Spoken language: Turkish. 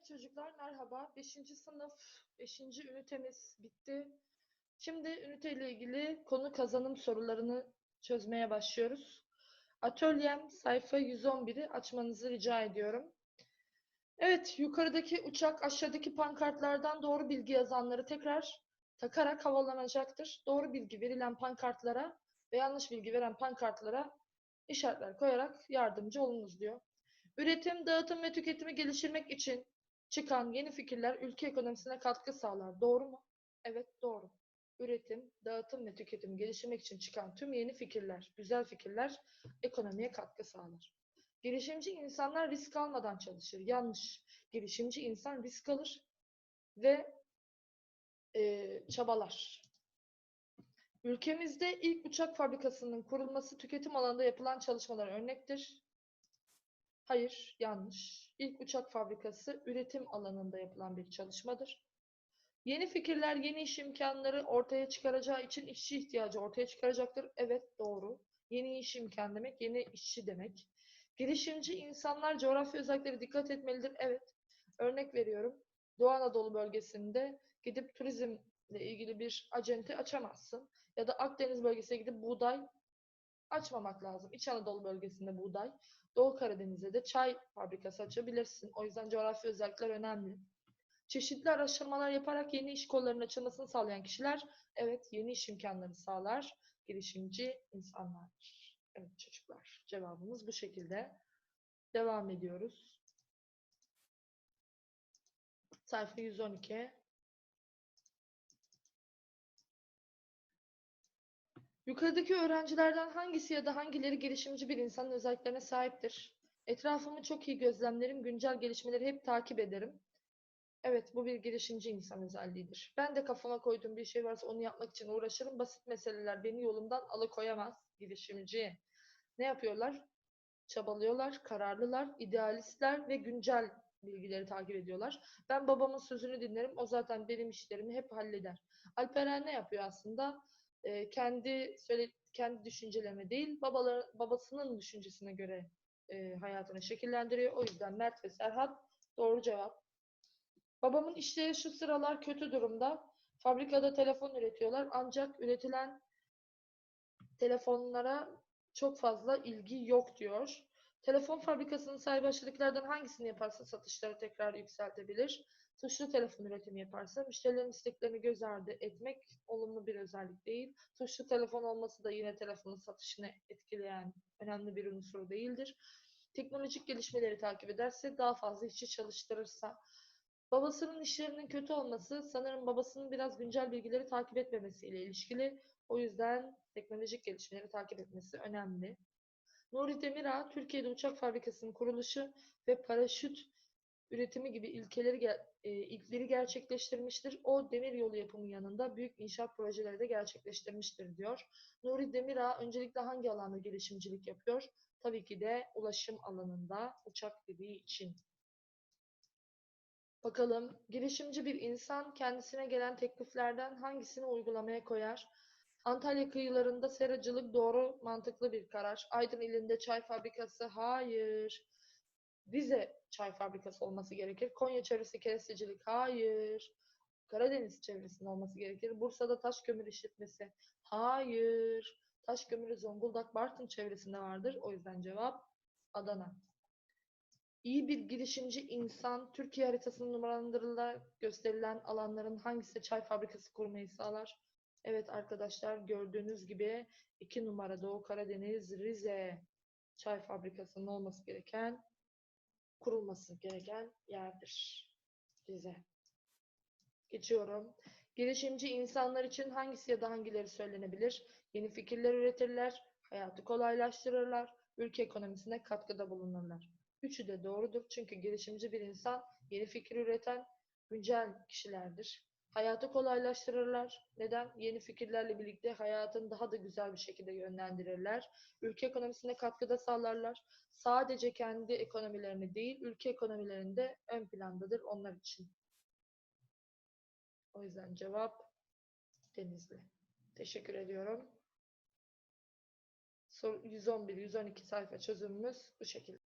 Evet çocuklar merhaba. 5. sınıf 5. ünitemiz bitti. Şimdi üniteyle ilgili konu kazanım sorularını çözmeye başlıyoruz. Atölyem sayfa 111'i açmanızı rica ediyorum. Evet yukarıdaki uçak aşağıdaki pankartlardan doğru bilgi yazanları tekrar takarak havalanacaktır. Doğru bilgi verilen pankartlara ve yanlış bilgi veren pankartlara işaretler koyarak yardımcı olunuz diyor. Üretim, dağıtım ve tüketimi geliştirmek için çıkan yeni fikirler ülke ekonomisine katkı sağlar. Doğru mu? Evet doğru. Üretim, dağıtım ve tüketim geliştirmek için çıkan tüm yeni fikirler, güzel fikirler ekonomiye katkı sağlar. Girişimci insanlar risk almadan çalışır. Yanlış. Girişimci insan risk alır ve eee, çabalar. Ülkemizde ilk uçak fabrikasının kurulması tüketim alanında yapılan çalışmalara örnektir. Hayır, yanlış. İlk uçak fabrikası üretim alanında yapılan bir çalışmadır. Yeni fikirler, yeni iş imkanları ortaya çıkaracağı için işçi ihtiyacı ortaya çıkaracaktır. Evet, doğru. Yeni iş imkanı demek, yeni işçi demek. Girişimci insanlar coğrafya özelliklere dikkat etmelidir. Evet. Örnek veriyorum. Doğu Anadolu bölgesinde gidip turizmle ilgili bir acente açamazsın. Ya da Akdeniz bölgesine gidip buğday açmamak lazım. İç Anadolu bölgesinde buğday, Doğu Karadeniz'de de çay fabrikası açabilirsin. O yüzden coğrafya özellikler önemli. Çeşitli araştırmalar yaparak yeni iş kollarının açılmasını sağlayan kişiler, evet yeni iş imkanları sağlar, girişimci insanlardır. Evet çocuklar, cevabımız bu şekilde. Devam ediyoruz. Sayfa 112. Yukarıdaki öğrencilerden hangisi ya da hangileri girişimci bir insanın özelliklerine sahiptir? Etrafımı çok iyi gözlemlerim, güncel gelişmeleri hep takip ederim. Evet, bu bir girişimci insan özelliğidir. Ben de kafama koyduğum bir şey varsa onu yapmak için uğraşırım. Basit meseleler beni yolumdan alıkoyamaz. Girişimci. Ne yapıyorlar? Çabalıyorlar, kararlılar, idealistler ve güncel bilgileri takip ediyorlar. Ben babamın sözünü dinlerim. O zaten benim işlerimi hep halleder. Alperen ne yapıyor aslında? Ee, kendi söyle kendi düşüncelerine değil, babaları, babasının düşüncesine göre e, hayatını şekillendiriyor. O yüzden Mert ve Serhat doğru cevap. Babamın işleri şu sıralar kötü durumda. Fabrikada telefon üretiyorlar ancak üretilen telefonlara çok fazla ilgi yok diyor. Telefon fabrikasının sahibi aşağıdakilerden hangisini yaparsa satışları tekrar yükseltebilir? Tuşlu telefon üretimi yaparsa müşterilerin isteklerini göz ardı etmek olumlu bir özellik değil. Tuşlu telefon olması da yine telefonun satışını etkileyen önemli bir unsur değildir. Teknolojik gelişmeleri takip ederse daha fazla işçi çalıştırırsa Babasının işlerinin kötü olması sanırım babasının biraz güncel bilgileri takip etmemesiyle ilişkili. O yüzden teknolojik gelişmeleri takip etmesi önemli. Nuri Demirağ, Türkiye'de uçak fabrikasının kuruluşu ve paraşüt üretimi gibi ilkeleri e, ilkleri gerçekleştirmiştir. O demir yolu yapımı yanında büyük inşaat projeleri de gerçekleştirmiştir diyor. Nuri Demirağ öncelikle hangi alanda girişimcilik yapıyor? Tabii ki de ulaşım alanında uçak dediği için. Bakalım girişimci bir insan kendisine gelen tekliflerden hangisini uygulamaya koyar? Antalya kıyılarında seracılık doğru mantıklı bir karar. Aydın ilinde çay fabrikası hayır. Rize çay fabrikası olması gerekir. Konya çevresi kerestecilik hayır. Karadeniz çevresinde olması gerekir. Bursa'da taş kömür işletmesi hayır. Taş kömürü Zonguldak Bartın çevresinde vardır. O yüzden cevap Adana. İyi bir girişimci insan Türkiye haritasının numaralandırılarak gösterilen alanların hangisi çay fabrikası kurmayı sağlar? Evet arkadaşlar gördüğünüz gibi iki numara Doğu Karadeniz Rize çay fabrikasının olması gereken kurulması gereken yerdir. Rize. Geçiyorum. Girişimci insanlar için hangisi ya da hangileri söylenebilir? Yeni fikirler üretirler, hayatı kolaylaştırırlar, ülke ekonomisine katkıda bulunurlar. Üçü de doğrudur çünkü girişimci bir insan yeni fikir üreten güncel kişilerdir. Hayatı kolaylaştırırlar. Neden? Yeni fikirlerle birlikte hayatını daha da güzel bir şekilde yönlendirirler. Ülke ekonomisine katkıda sağlarlar. Sadece kendi ekonomilerini değil, ülke ekonomilerinde ön plandadır onlar için. O yüzden cevap Denizli. Teşekkür ediyorum. Soru 111, 112 sayfa çözümümüz bu şekilde.